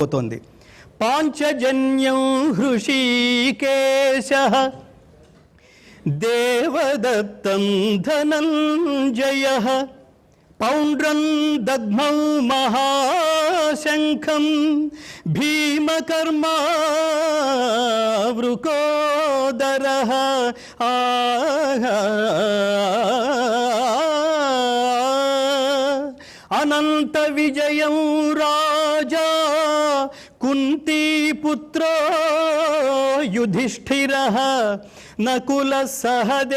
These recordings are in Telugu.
పోతోంది. పాంచజన్యం హృషీకేశ దేవదత్తం ధనంజయ పౌండ్రం దగ్మౌ మహాశంఖం భీమకర్మా వృకోదర అనంత విజయం రా కుంతీపుత్రో యుధిష్ఠిర నకుల సహదేవశ్చ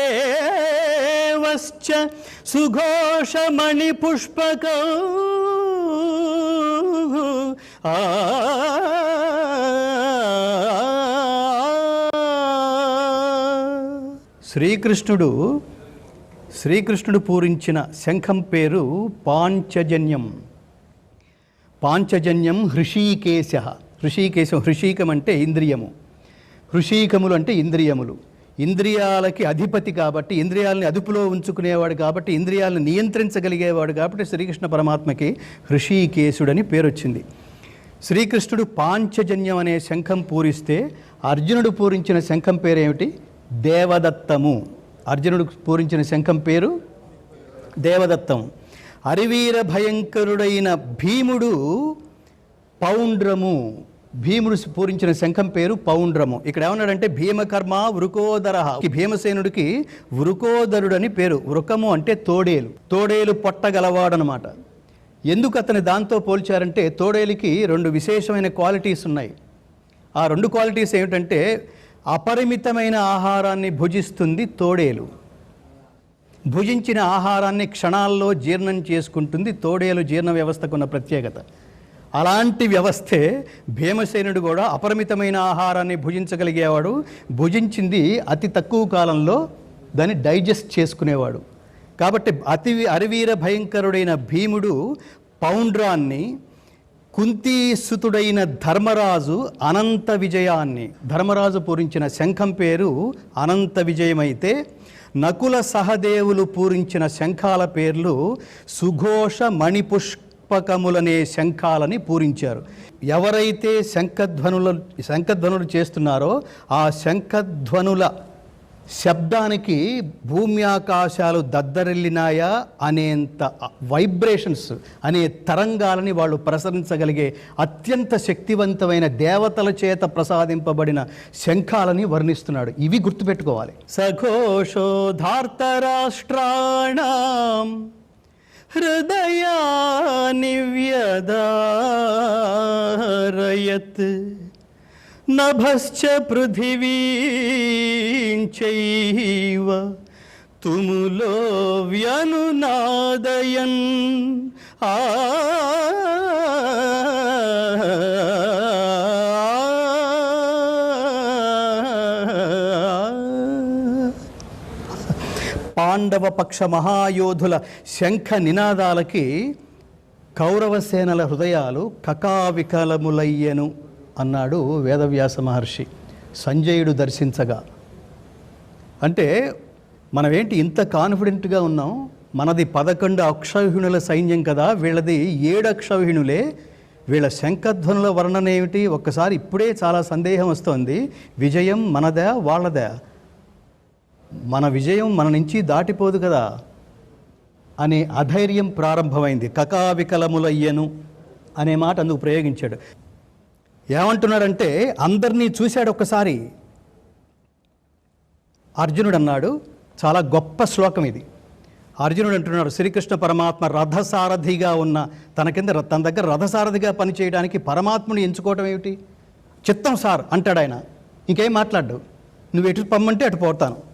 సుఘోషమణి శ్రీకృష్ణుడు శ్రీకృష్ణుడు పూరించిన శంఖం పేరు పాంచజన్యం పాంచజన్యం హృషీకేశ హృషీకేశం హృషీకం అంటే ఇంద్రియము. హృషీకములు అంటే ఇంద్రియములు. ఇంద్రియాలకి అధిపతి కాబట్టి ఇంద్రియాలని అదుపులో ఉంచుకునేవాడు కాబట్టి ఇంద్రియాలను నియంత్రించగలిగేవాడు కాబట్టి శ్రీకృష్ణ పరమాత్మకి హృషీకేశుడని పేరొచ్చింది. శ్రీకృష్ణుడు పాంచజన్యం అనే శంఖం పూరిస్తే అర్జునుడు పూరించిన శంఖం పేరేమిటి? దేవదత్తము. అర్జునుడు పూరించిన శంఖం పేరు? దేవదత్తం. అరివీర భయంకరుడైన భీముడు పౌండ్రము. భీముడు పూరించిన శంఖం పేరు పౌండ్రము. ఇక్కడ ఏమన్నాడంటే భీమకర్మ వృకోదర. ఈ భీమసేనుడికి వృకోదరుడని పేరు. వృకము అంటే తోడేలు. తోడేలు పొట్టగలవాడనమాట ఎందుకు అతని దాంతో పోల్చారంటే తోడేలికి రెండు విశేషమైన క్వాలిటీస్ ఉన్నాయి. ఆ రెండు క్వాలిటీస్ ఏమిటంటే అపరిమితమైన ఆహారాన్ని భుజిస్తుంది తోడేలు. భుజించిన ఆహారాన్ని క్షణాల్లో జీర్ణం చేసుకుంటుంది తోడేలు జీర్ణ వ్యవస్థకున్న ప్రత్యేకత. అలాంటి వ్యవస్థే భీమసేనుడు కూడా అపరిమితమైన ఆహారాన్ని భుజించగలిగేవాడు. భుజించింది అతి తక్కువ కాలంలో దాన్ని డైజెస్ట్ చేసుకునేవాడు. కాబట్టి అతి అరివీర భయంకరుడైన భీముడు పౌండ్రాన్ని కుంతీసుతుడైన ధర్మరాజు అనంత విజయాన్ని ధర్మరాజు పూరించిన శంఖం పేరు అనంత విజయమైతే నకుల సహదేవులు పూరించిన శంఖాల పేర్లు సుఘోష మణిపుష్పకములనే శంఖాలని పూరించారు. ఎవరైతే శంఖధ్వనుల శంఖధ్వనులు చేస్తున్నారో ఆ శంఖధ్వనుల శబ్దానికి భూమి ఆకాశాలు దద్దరిల్లినాయా అనేంత వైబ్రేషన్స్ అనే తరంగాలని వాళ్ళు ప్రసరించగలిగే అత్యంత శక్తివంతమైన దేవతల చేత ప్రసాదింపబడిన శంఖాలని వర్ణిస్తున్నాడు. ఇవి గుర్తుపెట్టుకోవాలి. సఘోషోధార్తరాష్ట్రాణం హృదయాని వ్యదారయత్ నభశ్చ పృథివీంచైవ తుములో వ్యనునాదయన్ పాండవ పక్ష మహాయోధుల శంఖ నినాదాలకి కౌరవ సేనల హృదయాలు కకావికలములయ్యెను అన్నాడు వేదవ్యాస మహర్షి. సంజయుడు దర్శించగా. అంటే మనమేంటి ఇంత కాన్ఫిడెంట్గా ఉన్నాం? మనది పదకొండు అక్షౌహిణుల సైన్యం కదా వీళ్ళది ఏడు అక్షౌహిణులే. వీళ్ళ శంఖధ్వనుల వర్ణన ఏమిటి ఒక్కసారి ఇప్పుడే చాలా సందేహం వస్తోంది. విజయం మనదా వాళ్ళదా? మన విజయం మన నుంచి దాటిపోదు కదా అనే అధైర్యం ప్రారంభమైంది. కకావికలములయ్యను అనే మాట అందుకు ప్రయోగించాడు. ఏమంటున్నాడంటే అందరినీ చూశాడు ఒక్కసారి. అర్జునుడు అన్నాడు చాలా గొప్ప శ్లోకం ఇది. అర్జునుడు అంటున్నాడు శ్రీకృష్ణ పరమాత్మ రథసారథిగా ఉన్న తన కింద తన దగ్గర రథసారథిగా పనిచేయడానికి పరమాత్ముని ఎంచుకోవటం ఏమిటి? చిత్తం సార్ అంటాడు ఆయన ఇంకేం మాట్లాడు నువ్వు ఎటు పమ్మంటే అటు పోతాను.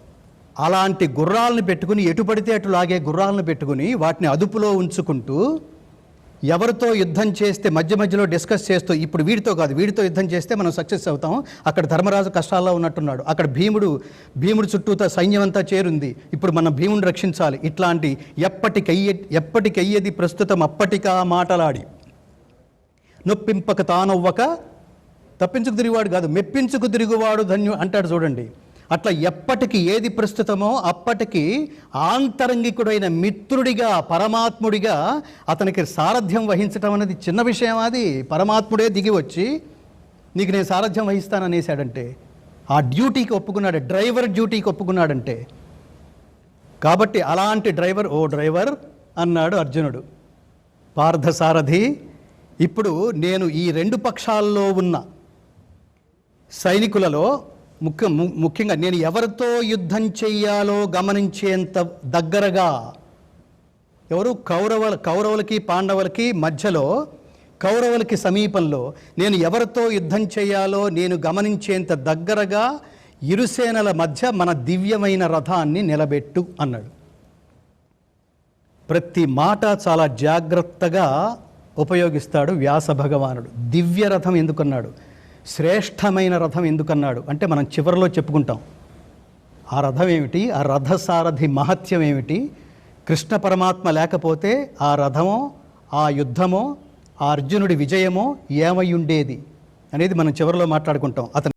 అలాంటి గుర్రాలను పెట్టుకుని ఎటు పడితే అటు లాగే గుర్రాలను పెట్టుకుని వాటిని అదుపులో ఉంచుకుంటూ ఎవరితో యుద్ధం చేస్తే మధ్య మధ్యలో డిస్కస్ చేస్తూ ఇప్పుడు వీడితో కాదు వీడితో యుద్ధం చేస్తే మనం సక్సెస్ అవుతాం. అక్కడ ధర్మరాజు కష్టాల్లో ఉన్నట్టున్నాడు. అక్కడ భీముడు భీముడు చుట్టూతో సైన్యం అంతా చేరుంది. ఇప్పుడు మనం భీముడిని రక్షించాలి. ఇట్లాంటి ఎప్పటికయ్యే ఎప్పటికయ్యేది ప్రస్తుతం అప్పటికా మాటలాడి. నొప్పింపక తానవ్వక తప్పించుకు తిరిగివాడు కాదు మెప్పించుకు తిరుగువాడు ధన్యు అంటాడు చూడండి. అట్లా ఎప్పటికి ఏది ప్రస్తుతమో అప్పటికి ఆంతరంగికుడైన మిత్రుడిగా పరమాత్ముడిగా అతనికి సారథ్యం వహించటం అనేది చిన్న విషయం అది. పరమాత్ముడే దిగి వచ్చి నీకు నేను సారథ్యం వహిస్తాననేసాడంటే ఆ డ్యూటీకి ఒప్పుకున్నాడు డ్రైవర్ డ్యూటీకి ఒప్పుకున్నాడంటే. కాబట్టి అలాంటి డ్రైవర్ ఓ డ్రైవర్ అన్నాడు అర్జునుడు. పార్థసారథి ఇప్పుడు నేను ఈ రెండు పక్షాల్లో ఉన్న సైనికులలో ముఖ్య ము- ముఖ్యంగా నేను ఎవరితో యుద్ధం చెయ్యాలో గమనించేంత దగ్గరగా ఎవరు కౌరవ కౌరవులకి పాండవులకి మధ్యలో కౌరవులకి సమీపంలో నేను ఎవరితో యుద్ధం చేయాలో నేను గమనించేంత దగ్గరగా ఇరుసేనల మధ్య మన దివ్యమైన రథాన్ని నిలబెట్టు అన్నాడు. ప్రతి మాట చాలా జాగ్రత్తగా ఉపయోగిస్తాడు వ్యాస భగవానుడు. దివ్య రథం ఎందుకన్నాడు? శ్రేష్టమైన రథం ఎందుకన్నాడు? అంటే మనం చివరిలో చెప్పుకుంటాం. ఆ రథం ఏమిటి ఆ రథసారథి మహత్యం ఏమిటి కృష్ణ పరమాత్మ లేకపోతే ఆ రథమో ఆ యుద్ధమో ఆ అర్జునుడి విజయమో ఏమై ఉండేది? అనేది మనం చివరిలో మాట్లాడుకుంటాం. అతను